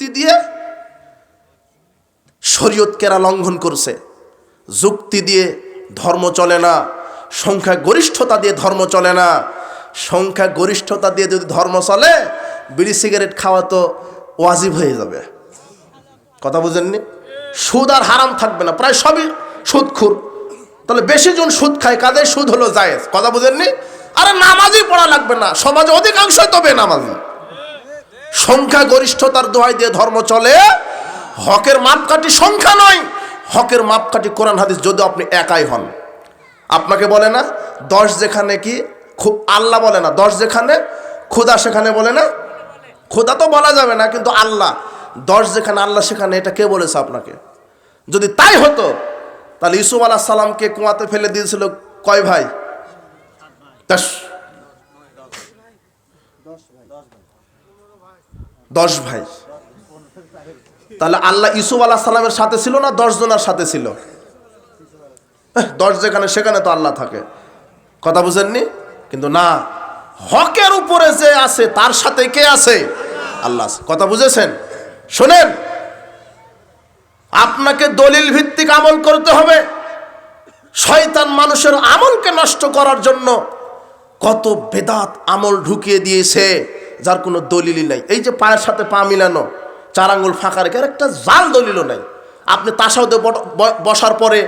যুক্তি দিয়ে শরীয়ত কেরা লঙ্ঘন করছে। যুক্তি দিয়ে ধর্ম চলে না সংখ্যা গরিষ্ঠতা দিয়ে ধর্ম চলে না। সংখ্যা গরিষ্ঠতা দিয়ে যদি ধর্ম চলে, বিড়ি সিগারেট খাওয়া তো ওয়াজিব হয়ে যাবে। কথা বুঝেননি? সুদ আর হারাম থাকবে না, প্রায় সবই সুদখুর। তাহলে বেশি জন সুদ খায়, কাদের সুদ হলো জায়েজ? কথা বুঝেননি? আরে নামাজই পড়া লাগবে না, সমাজে অধিকাংশই তবে নামাজি সংখ্যা গরিষ্ঠতার দোহাই দিয়ে ধর্ম চলে, হকের মাপকাঠি সংখ্যা নয়। হকের মাপকাঠি কোরআন হাদিস যদি আপনি একাই হন। আপনাকে বলে না, দশ যেখানে কি খুব আল্লাহ বলে না, দশ যেখানে খুদা সেখানে বলে না? খোদা তো বলা যাবে না, কিন্তু আল্লাহ, দশ যেখানে আল্লাহ সেখানে, এটা কে বলেছে আপনাকে? যদি তাই হতো, তাহলে ইসুফ আলাহ সালামকে কুয়াতে ফেলে দিয়েছিল কয় ভাই? দশ। দশ ভাই। তাহলে আল্লাহ ইসুফ আলাহ সালামের সাথে ছিল না দশ জনের সাথে ছিল? দশ যেখানে সেখানে তো আল্লাহ থাকে। কথা বুঝেননি? কিন্তু না, হকের উপরে যে আছে, তার সাথে কে আছে? আল্লাহ কথা বুঝেছেন? শোনেন, আপনাকে দলিল ভিত্তিক আমল করতে হবে। শয়তান মানুষের আমলকে নষ্ট করার জন্য কত বেদাত আমল ঢুকিয়ে দিয়েছে। যার কোনো দলিলই নাই। এই যে পায়ের সাথে পা মিলানো, চার আঙ্গুল ফাঁকা রেখে একটা জাল দলিলও নাই। আপনি তাসাউদে বসার পরে,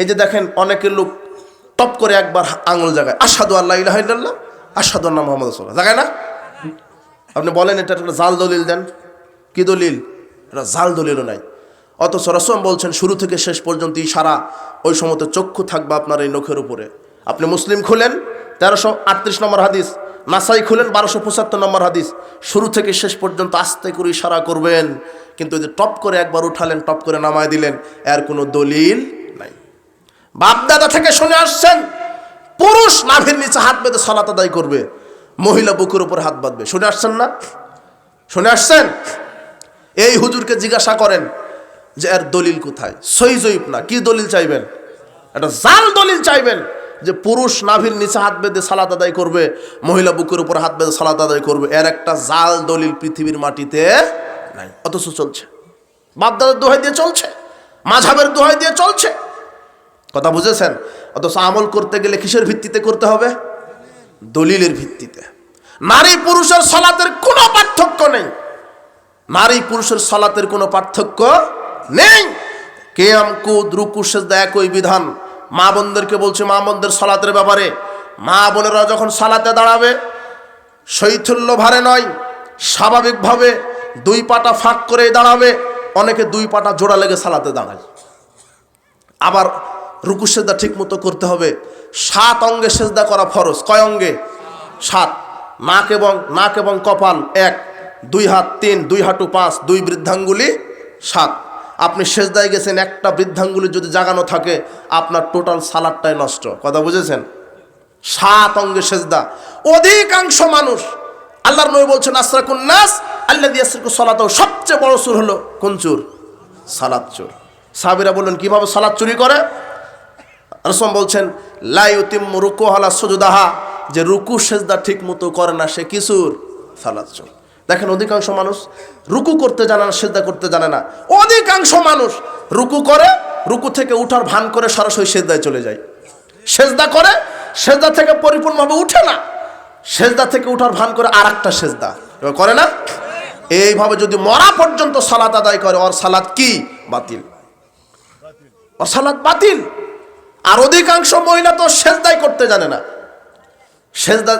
এই যে দেখেন অনেকের লোক টপ করে একবার আঙুল জায়গায় আসাদু আল্লাহ ইল্লাল্লাহ আসাদু আল্লাহ মোহাম্মদ রসুল্লাহ জায়গায় না? আপনি বলেন এটা একটা জাল দলিল দেন। কি দলিল? এটা জাল দলিলও নাই। অথচ রসম বলছেন, শুরু থেকে শেষ পর্যন্ত ইশারা, ওই সময় চক্ষু থাকবে আপনার এই নখের উপরে। আপনি মুসলিম খুলেন, তেরোশো আটত্রিশ নম্বর হাদিস। নাসাই খুলেন বারোশো পঁচাত্তর নম্বর হাদিস। শুরু থেকে শেষ পর্যন্ত আস্তে করে ইশারা করবেন। কিন্তু যে টপ করে একবার উঠালেন, টপ করে নামায় দিলেন, এর কোনো দলিল নাই। বাপদাদা থেকে শুনে আসছেন, পুরুষ নাভির নিচে হাত বেঁধে সলাত আদায় করবে, মহিলা বুকের উপর হাত বাঁধবে। শুনে আসছেন না? শুনে আসছেন? এই হুজুরকে জিজ্ঞাসা করেন যে এর দলিল কোথায়? সই জয়ীব না, কি দলিল চাইবেন? একটা জাল দলিল চাইবেন। যে পুরুষ নাভির নিচে হাত বেঁধে সালাত আদায় করবে, মহিলা বুকের উপর হাত বেঁধে সালাত আদায় করবে, এর একটা জাল দলিল পৃথিবীর মাটিতে নাই, অথচ চলছে। বাপদাদার দোহাই দিয়ে চলছে মাঝাবের দোহাই দিয়ে চলছে। কথা বুঝেছেন? অথচ আমল করতে গেলে কিসের ভিত্তিতে করতে হবে? দলিলের ভিত্তিতে। নারী পুরুষের সলাতের কোনো পার্থক্য নেই। নারী পুরুষের সলাতের কোনো পার্থক্য নেই। কেয়াম, কুদ, রুকু, সেজদা একই বিধান। মা বোনদেরকে বলছে, মা বোনদের সলাতের ব্যাপারে। মা বোনেরা যখন সালাতে দাঁড়াবে, শৈথুল্য ভারে নয়, স্বাভাবিকভাবে দুই পাটা ফাঁক করে দাঁড়াবে, অনেকে দুই পাটা জোড়া লেগে সালাতে দাঁড়ায়। আবার রুকু সেজদা ঠিক মতো করতে হবে। সাত অঙ্গে সেজদা করা ফরজ। কয় অঙ্গে? সাত। নাক এবং নাক এবং কপাল এক, দুই হাত তিন, দুই হাঁটু পাঁচ, দুই বৃদ্ধাঙ্গুলি সাত। আপনি সেজদায় গেছেন, একটা বৃদ্ধাঙ্গুলি যদি জাগানো থাকে, আপনার টোটাল সালাদটাই নষ্ট। কথা বুঝেছেন? সাত অঙ্গে সেজদা। অধিকাংশ মানুষ, আল্লাহর নবী বলছেন আসরাকুন নাস আল্লাহ দিয়াসরকু সলাত সবচেয়ে বড় চুর হলো কোন চুর? সালাদ চুর। সাহাবিরা বললেন, কীভাবে সালাদ চুরি করে? রসম বলছেন লাইউতিম রুকু হলা সুজুদাহা। যে রুকু, সেজদা ঠিক মতো করে না, সে কিশোর সালাদ চোর। দেখেন অধিকাংশ মানুষ রুকু করতে জানে না, সেজদা করতে জানে না। অধিকাংশ মানুষ রুকু করে, রুকু থেকে উঠার ভান করে সরাসরি সেজদায় চলে যায়। সেজদা করে, সেজদা থেকে পরিপূর্ণভাবে উঠে না। সেজদা থেকে উঠার ভান করে আর একটা সেজদা করে না? এইভাবে যদি মরা পর্যন্ত সালাত আদায় করে, ওর সালাত কি? বাতিল। ওর সালাত বাতিল। আর অধিকাংশ মহিলা তো সেজদাই করতে জানে না। সেজদা,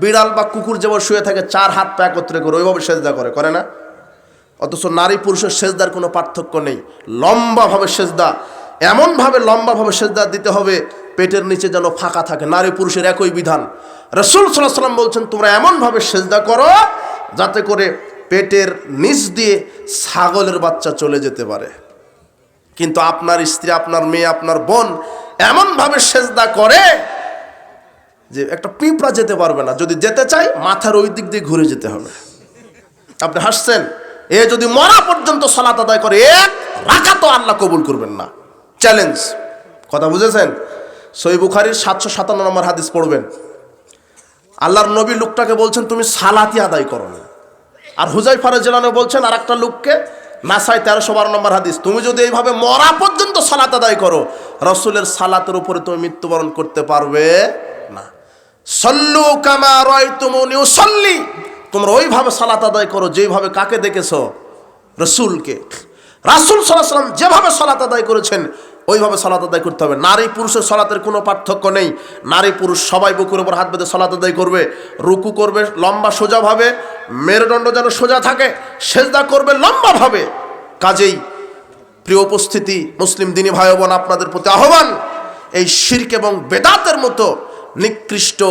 বিড়াল বা কুকুর যেমন শুয়ে থাকে, চার হাত পা একত্রে করে, ওইভাবে সেজদা করে করে না? অথচ নারী পুরুষের সেজদার কোনো পার্থক্য নেই। লম্বাভাবে সেজদা, এমনভাবে লম্বাভাবে সেজদা দিতে হবে, পেটের নিচে যেন ফাঁকা থাকে। নারী পুরুষের একই বিধান। রসুল সাল্লাহ সাল্লাম বলছেন, তোমরা এমনভাবে সেজদা করো, যাতে করে পেটের নিচ দিয়ে ছাগলের বাচ্চা চলে যেতে পারে। কিন্তু আপনার স্ত্রী, আপনার মেয়ে, আপনার বোন এমনভাবে সেজদা করে যে একটা পিঁপড়া যেতে পারবে না। যদি যেতে চাই মাথার ওই দিক দিয়ে ঘুরে যেতে হবে। আপনি হাসছেন? এ যদি মরা পর্যন্ত সালাত আদায় করে, এক রাখা তো আল্লাহ কবুল করবেন না। চ্যালেঞ্জ কথা বুঝেছেন? সই বুখারির সাতশো সাতান্ন নম্বর হাদিস পড়বেন। আল্লাহর নবী লোকটাকে বলছেন, তুমি সালাতি আদায় করো না। আর হুজাই ফারজিলানো বলছেন আর একটা লোককে নাসাই তেরোশো বারো নম্বর হাদিস, তুমি যদি এইভাবে মরা পর্যন্ত সালাত আদায় করো, রসুলের সালাতের উপরে তুমি মৃত্যুবরণ করতে পারবে। সল্লু কামা রয় তুমি সল্লি তোমরা ওইভাবে সালাত আদায় করো, যেইভাবে কাকে দেখেছ? রসুলকে। রাসুল সাল্লাম যেভাবে সালাত আদায় করেছেন, ওইভাবে সালাত আদায় করতে হবে। নারী পুরুষের সলাতের কোনো পার্থক্য নেই। নারী পুরুষ সবাই বুকুর উপর হাত বেঁধে সলাত আদায় করবে, রুকু করবে, লম্বা সোজাভাবে মেরুদণ্ড যেন সোজা থাকে, সেজদা করবে লম্বাভাবে কাজেই প্রিয় উপস্থিতি, মুসলিম দিনী ভাই বোন, আপনাদের প্রতি আহ্বান, এই শির্ক এবং বেদাতের মতো নিকৃষ্ট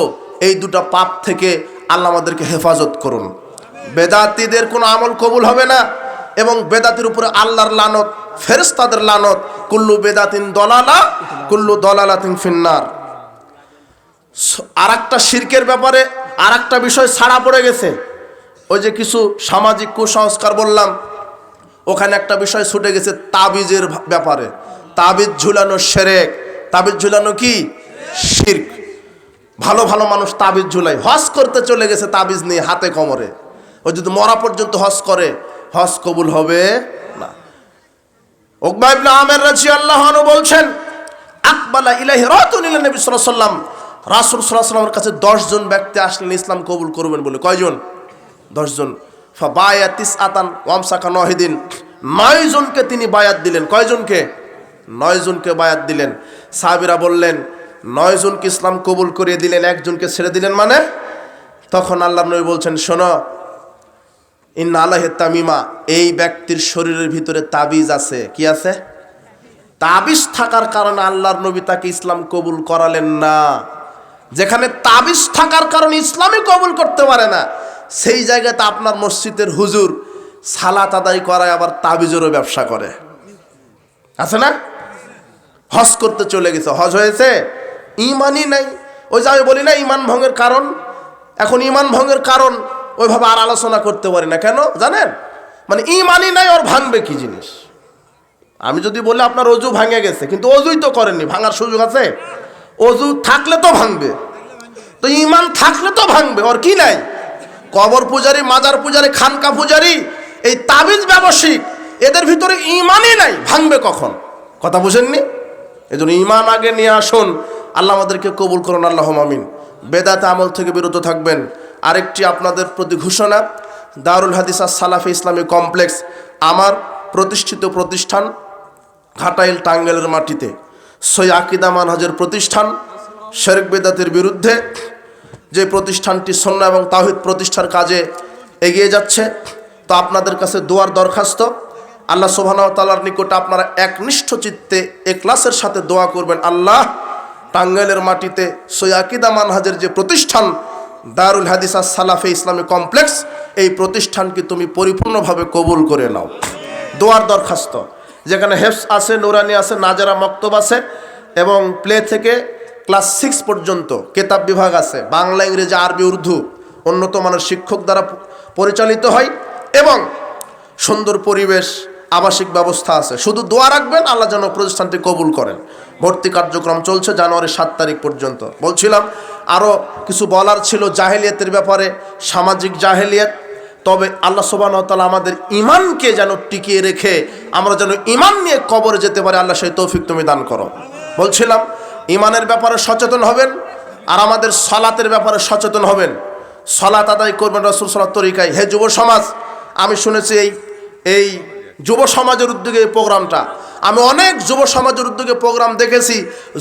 এই দুটো পাপ থেকে আল্লাহ আমাদেরকে হেফাজত করুন। বেদাতিদের কোনো আমল কবুল হবে না এবং বেদাতির উপরে আল্লাহর লানত ফেরেস্তাদের লানত, কুল্লু বেদাতিন দলালা, কুল্লু দলালাতিন ফিন্নার। আর একটা শির্কের ব্যাপারে আর একটা বিষয় ছাড়া পড়ে গেছে। ওই যে কিছু সামাজিক কুসংস্কার বললাম, ওখানে একটা বিষয় ছুটে গেছে তাবিজের ব্যাপারে। তাবিজ ঝুলানো সেরেক। তাবিজ ঝুলানো কি? শির্ক। ভালো ভালো মানুষ তাবিজ ঝুলাই। হজ করতে চলে গেছে তাবিজ নিয়ে হাতে কোমরে। ও যদি মরা পর্যন্ত হজ করে, হজ কবুল হবে না। ওকবা ইবনে আমের রাজি আল্লাহ বলছেন, আকবালা ইলাহি রাতুন ইলা নবী সাল্লাল্লাহু আলাইহি সাল্লাম রাসূল সাল্লাল্লাহু আলাইহি কাছে 10 জন ব্যক্তি আসলেন, ইসলাম কবুল করবেন বলে। কয়জন? 10 জন। ফাবায়া তিসআতান ওয়ামসাকা নহিদিন। নয় জনকে তিনি বায়াত দিলেন। কয়জনকে? নয় জনকে বায়াত দিলেন। সাহাবীরা বললেন নয় জনকে ইসলাম কবুল করিয়ে দিলেন একজনকে ছেড়ে দিলেন মানে? তখন আল্লাহ নবী বলছেন, শোনো, ইন্না আল্লাহ তামিমা, এই ব্যক্তির শরীরের ভিতরে তাবিজ আছে। কি আছে? তাবিজ থাকার কারণে আল্লাহর নবী তাকে ইসলাম কবুল করালেন না। যেখানে তাবিজ থাকার কারণে ইসলামই কবুল করতে পারে না, সেই জায়গাতে আপনার মসজিদের হুজুর সালাত আদায় করায় আবার তাবিজেরও ব্যবসা করে। আছে না? হজ করতে চলে গেছে। হজ হয়েছে? ইমানই নাই। ওই যে আমি বলি না ইমান ভঙ্গের কারণ, এখন ইমান ভঙ্গের কারণ ওইভাবে আর আলোচনা করতে পারি না। কেন? জানেন? মানে ইমানই নাই, ওর ভাঙবে কি জিনিস? আমি যদি বলি আপনার অজু ভাঙে গেছে, কিন্তু অজুই তো করেননি, ভাঙার সুযোগ আছে। অজু থাকলে তো ভাঙবে। তো ইমান থাকলে তো ভাঙবে, ওর কি নাই? কবর পূজারি, মাজার পূজারি, খানকা পূজারি, এই তাবিজ ব্যবসায়িক, এদের ভিতরে ইমানই নাই, ভাঙবে কখন? কথা বুঝেননি? এই জন্য ইমান আগে নিয়ে আসুন। আল্লাহ আমাদেরকে কবুল করুন আল্লাহ মামিন বেদাত আমল থেকে বিরত থাকবেন। আরেকটি আপনাদের প্রতি ঘোষণা, দারুল হাদিস সালাফি ইসলামী কমপ্লেক্স, আমার প্রতিষ্ঠিত প্রতিষ্ঠান ঘাটাইল টাঙ্গেলের মাটিতে। সই আকিদা মানহাজের প্রতিষ্ঠান, শেরেক বেদাতের বিরুদ্ধে যে প্রতিষ্ঠানটি সন্না এবং তাহিদ প্রতিষ্ঠার কাজে এগিয়ে যাচ্ছে, তো আপনাদের কাছে দোয়ার দরখাস্ত। আল্লাহ সোহানা তালার নিকটে আপনারা একনিষ্ঠ চিত্তে এ ক্লাসের সাথে দোয়া করবেন, আল্লাহ টাঙ্গাইলের মাটিতে সৈয়াকিদা মানহাজের যে প্রতিষ্ঠান, দারুল হাদিস সালাফে ইসলামী কমপ্লেক্স, এই প্রতিষ্ঠানকে তুমি পরিপূর্ণভাবে কবুল করে নাও। দোয়ার দরখাস্ত, যেখানে হেফস আছে, নুরানি আছে, নাজারা মক্তব আছে, এবং প্লে থেকে ক্লাস সিক্স পর্যন্ত কেতাব বিভাগ আছে, বাংলা, ইংরেজি, আরবি, উর্দু উন্নত মানের শিক্ষক দ্বারা পরিচালিত হয়, এবং সুন্দর পরিবেশ, আবাসিক ব্যবস্থা আছে। শুধু দোয়া রাখবেন, আল্লাহ যেন প্রতিষ্ঠানটি কবুল করেন। ভর্তি কার্যক্রম চলছে জানুয়ারি সাত তারিখ পর্যন্ত। বলছিলাম আরও কিছু বলার ছিল জাহেলিয়াতের ব্যাপারে, সামাজিক জাহেলিয়াত। তবে আল্লাহ সোবান তালা আমাদের ইমানকে যেন টিকিয়ে রেখে, আমরা যেন ইমান নিয়ে কবরে যেতে পারি, আল্লাহ সেই তৌফিক তুমি দান করো। বলছিলাম ইমানের ব্যাপারে সচেতন হবেন, আর আমাদের সলাতের ব্যাপারে সচেতন হবেন। সলাত আদায় করবেন রসুল সলাত তরিকায় হে যুব সমাজ, আমি শুনেছি এই এই যুব সমাজের উদ্যোগে এই প্রোগ্রামটা আমি অনেক যুব সমাজের উদ্যোগে প্রোগ্রাম দেখেছি।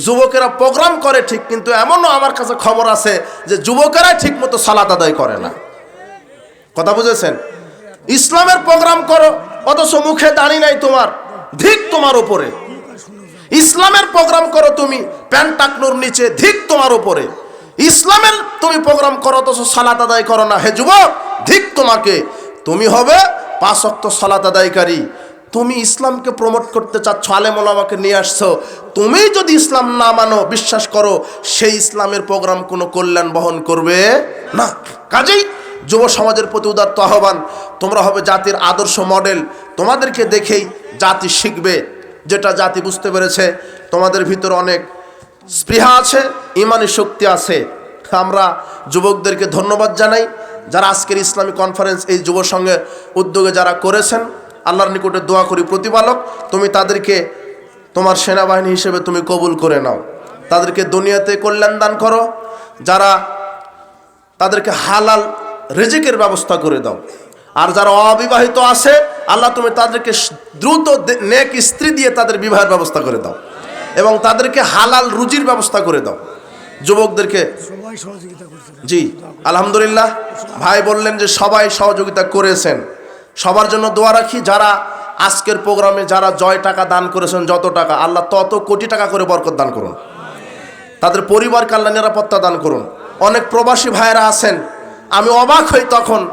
যুবকেরা প্রোগ্রাম করে ঠিক, কিন্তু এমনও আমার কাছে খবর আছে যে যুবকেরাই ঠিক মতো সালাত আদায় করে না। কথা বুঝেছেন? ইসলামের প্রোগ্রাম করো, অথচ মুখে দাঁড়িয়ে নাই তোমার, ধিক তোমার উপরে। ইসলামের প্রোগ্রাম করো তুমি, প্যান্ট টাকনুর নিচে, ধিক তোমার উপরে। ইসলামের তুমি প্রোগ্রাম করো, অথচ সালাত আদায় করো না। হে যুবক, ধিক তোমাকে। তুমি হবে পাঁচ অক্ত সালাত আদায়কারী। তুমি ইসলামকে প্রমোট করতে চাচ্ছ আলেমুল আমাকে নিয়ে আসছো, তুমি যদি ইসলাম না মানো, বিশ্বাস করো, সেই ইসলামের প্রোগ্রাম কোনো কল্যাণ বহন করবে না। কাজেই যুব সমাজের প্রতি উদাত্ত আহ্বান, তোমরা হবে জাতির আদর্শ মডেল তোমাদেরকে দেখেই জাতি শিখবে, যেটা জাতি বুঝতে পেরেছে, তোমাদের ভিতর অনেক স্পৃহা আছে, ইমানি শক্তি আছে। আমরা যুবকদেরকে ধন্যবাদ জানাই, যারা আজকের ইসলামী কনফারেন্স এই যুব সঙ্গে উদ্যোগে যারা করেছেন আল্লাহর নিকটে দোয়া করি প্রতিপালক তুমি তাদেরকে তোমার সেনাবাহিনী হিসেবে তুমি কবুল করে নাও। তাদেরকে দুনিয়াতে কল্যাণ দান করো যারা তাদেরকে হালাল রেজিকের ব্যবস্থা করে দাও। আর যারা অবিবাহিত আছে আল্লাহ তুমি তাদেরকে দ্রুত নেক স্ত্রী দিয়ে তাদের বিবাহের ব্যবস্থা করে দাও এবং তাদেরকে হালাল রুজির ব্যবস্থা করে দাও। যুবকদেরকে জি আলহামদুলিল্লাহ ভাই বললেন যে সবাই সহযোগিতা করেছেন। সবার জন্য দোয়া রাখি, যারা আজকের প্রোগ্রামে যারা জয় টাকা দান করেছেন, যত টাকা, আল্লাহ তত কোটি টাকা করে বরকত দান করুন। তাদের পরিবার আল্লাহ নিরাপত্তা দান করুন। অনেক প্রবাসী ভাইয়েরা আছেন, আমি অবাক হই তখন,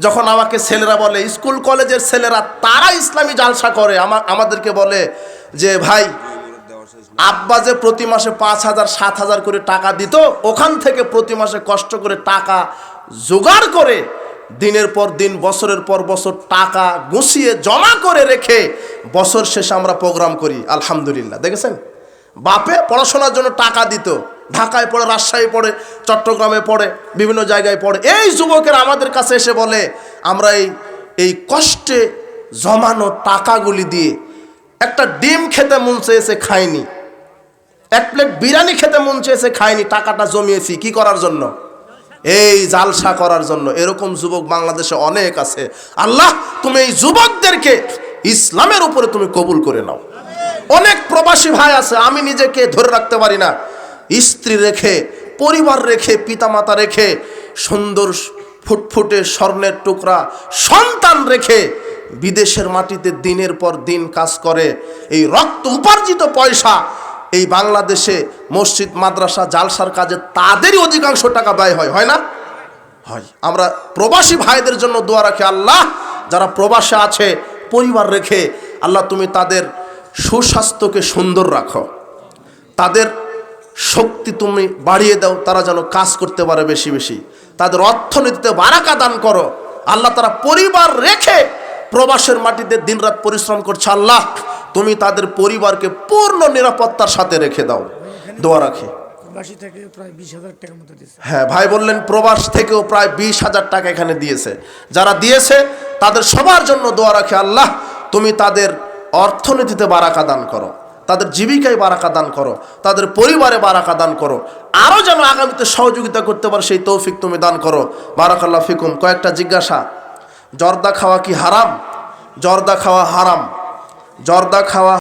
যখন আমাকে ছেলেরা বলে, স্কুল, কলেজের ছেলেরা, তারা ইসলামী জালসা করে। আমা- আমাদেরকে বলে যে, ভাই, আব্বা যে প্রতি মাসে পাঁচ হাজার, সাত হাজার করে টাকা দিত, ওখান থেকে প্রতি মাসে কষ্ট করে টাকা জোগাড় করে দিনের পর দিন, বছরের পর বছর টাকা গুছিয়ে, জমা করে রেখে বছর শেষে আমরা প্রোগ্রাম করি। আলহামদুলিল্লাহ। দেখেছেন? বাপে পড়াশোনার জন্য টাকা দিত। ঢাকায় পড়ে, রাজশাহী পড়ে, চট্টগ্রামে পড়ে, বিভিন্ন জায়গায় পড়ে। এই যুবকেরা আমাদের কাছে এসে বলে, আমরা এই এই কষ্টে জমানো টাকাগুলি দিয়ে একটা ডিম খেতে মন চেয়েছে, খাইনি। এক প্লেট বিরিয়ানি খেতে মন চেয়েছে, খাইনি। টাকাটা জমিয়েছি। কি করার জন্য? এই জালসা করার জন্য। এরকম যুবক বাংলাদেশে অনেক আছে। আল্লাহ, তুমি এই যুবকদেরকে ইসলামের উপরে তুমি কবুল করে নাও। অনেক প্রবাসী ভাই আছে, আমি নিজেকে ধরে রাখতে পারি না। স্ত্রী রেখে, পরিবার রেখে, পিতামাতা রেখে, সুন্দর ফুটফুটে স্বর্ণের টুকরা, সন্তান রেখে বিদেশের মাটিতে দিনের পর দিন কাজ করে। এই রক্ত উপার্জিত পয়সা এই বাংলাদেশে মসজিদ, মাদ্রাসা, জালসার কাজে তাদেরই অধিকাংশ টাকা ব্যয় হয় হয় না? হয়। আমরা প্রবাসী ভাইদের জন্য দোয়া রাখি, আল্লাহ, যারা প্রবাসে আছে, পরিবার রেখে, আল্লাহ, তুমি তাদের সুস্বাস্থ্যকে সুন্দর রাখো। তাদের শক্তি তুমি বাড়িয়ে দাও, তারা যেন কাজ করতে পারে বেশি বেশি। তাদের অর্থনীতিতে বারাকা দান করো। আল্লাহ, তারা পরিবার রেখে প্রবাসের মাটিতে দিনরাত পরিশ্রম করছে, আল্লাহ। তুমি তাদের পরিবারকে পূর্ণ নিরাপত্তার সাথে রেখে দাও। দোয়া রাখি। প্রবাসী থেকে প্রায় বিশ হাজার টাকার মতো দিচ্ছে হ্যাঁ ভাই বললেন প্রবাস থেকেও প্রায় বিশ হাজার টাকা এখানে দিয়েছে। যারা দিয়েছে তাদের সবার জন্য দোয়া রাখে আল্লাহ তুমি তাদের অর্থনীতিতে বারাকা দান করো তাদের জীবিকায় বারাকা দান করো তাদের পরিবারে বারাকা দান করো আরও যেন আগামীতে সহযোগিতা করতে পারে সেই তৌফিক তুমি দান করো। বারাকাল্লাহ ফিকুম। কয়েকটা জিজ্ঞাসা জর্দা খাওয়া কি হারাম? জর্দা খাওয়া হারাম। জর্দা খাওয়া